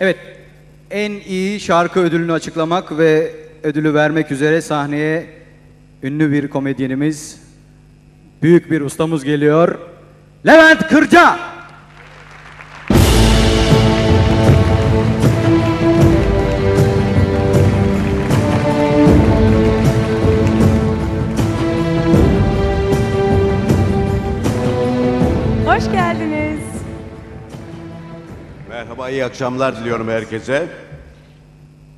Evet, en iyi şarkı ödülünü açıklamak ve ödülü vermek üzere sahneye ünlü bir komedyenimiz, büyük bir ustamız geliyor. Levent Kırca! Merhaba, iyi akşamlar diliyorum herkese.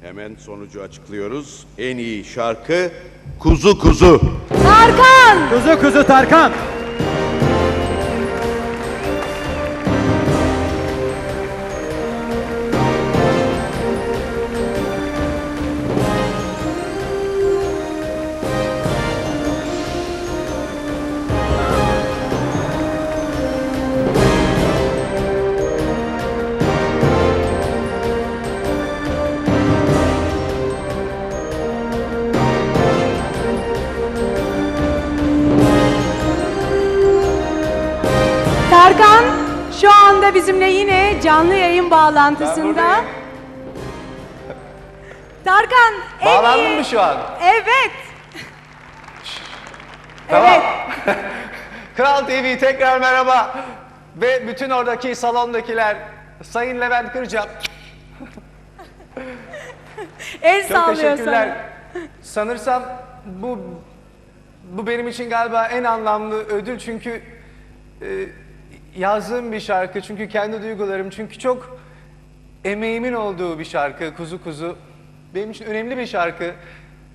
Hemen sonucu açıklıyoruz. En iyi şarkı Kuzu Kuzu. Tarkan! Kuzu kuzu Tarkan! Bizimle yine canlı yayın bağlantısında. Tarkan en Bağlandın iyi... mı şu an? Evet. Tamam. Evet. Kral TV tekrar merhaba. Ve bütün oradaki salondakiler Sayın Levent Kırca El çok sallıyor teşekkürler. sana. Sanırsam bu bu benim için galiba en anlamlı ödül çünkü e, yazdığım bir şarkı çünkü kendi duygularım çünkü çok emeğimin olduğu bir şarkı Kuzu Kuzu benim için önemli bir şarkı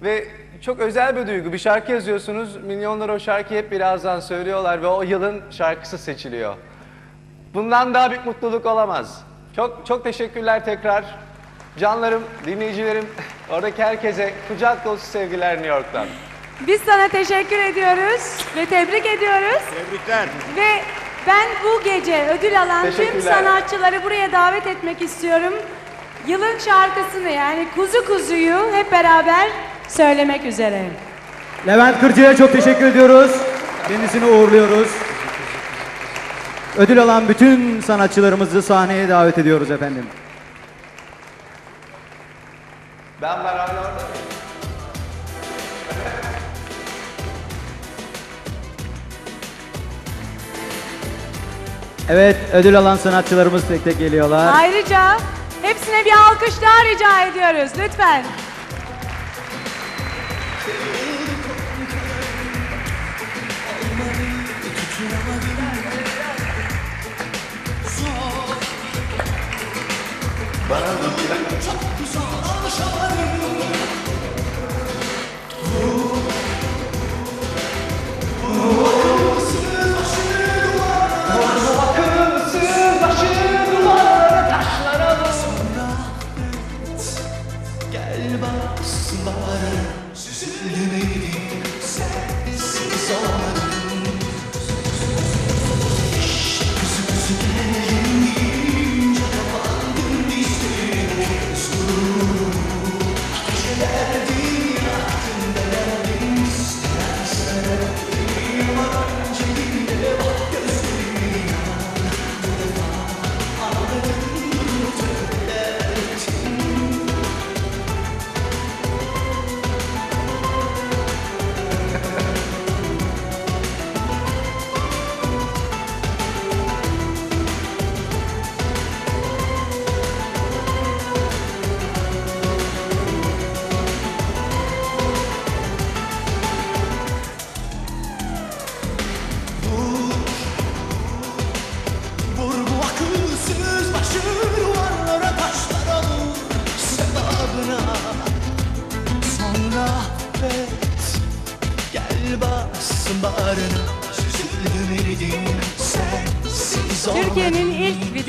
ve çok özel bir duygu bir şarkı yazıyorsunuz milyonlar o şarkıyı hep birazdan söylüyorlar ve o yılın şarkısı seçiliyor. Bundan daha büyük mutluluk olamaz. Çok çok teşekkürler tekrar. Canlarım, dinleyicilerim, oradaki herkese kucak dolusu sevgiler New York'tan. Biz sana teşekkür ediyoruz ve tebrik ediyoruz. Tebrikler. Ve ben bu gece ödül alan tüm sanatçıları buraya davet etmek istiyorum. Yılın şarkısını yani Kuzu Kuzu'yu hep beraber söylemek üzere. Levent Kırca'ya çok teşekkür ediyoruz. Kendisini uğurluyoruz. Ödül alan bütün sanatçılarımızı sahneye davet ediyoruz efendim. Ben hala orada. Evet, ödül alan sanatçılarımız tek tek geliyorlar. Ayrıca hepsine bir alkış daha rica ediyoruz lütfen. Akılsız bas bağrına. Türkiye'nin ilk video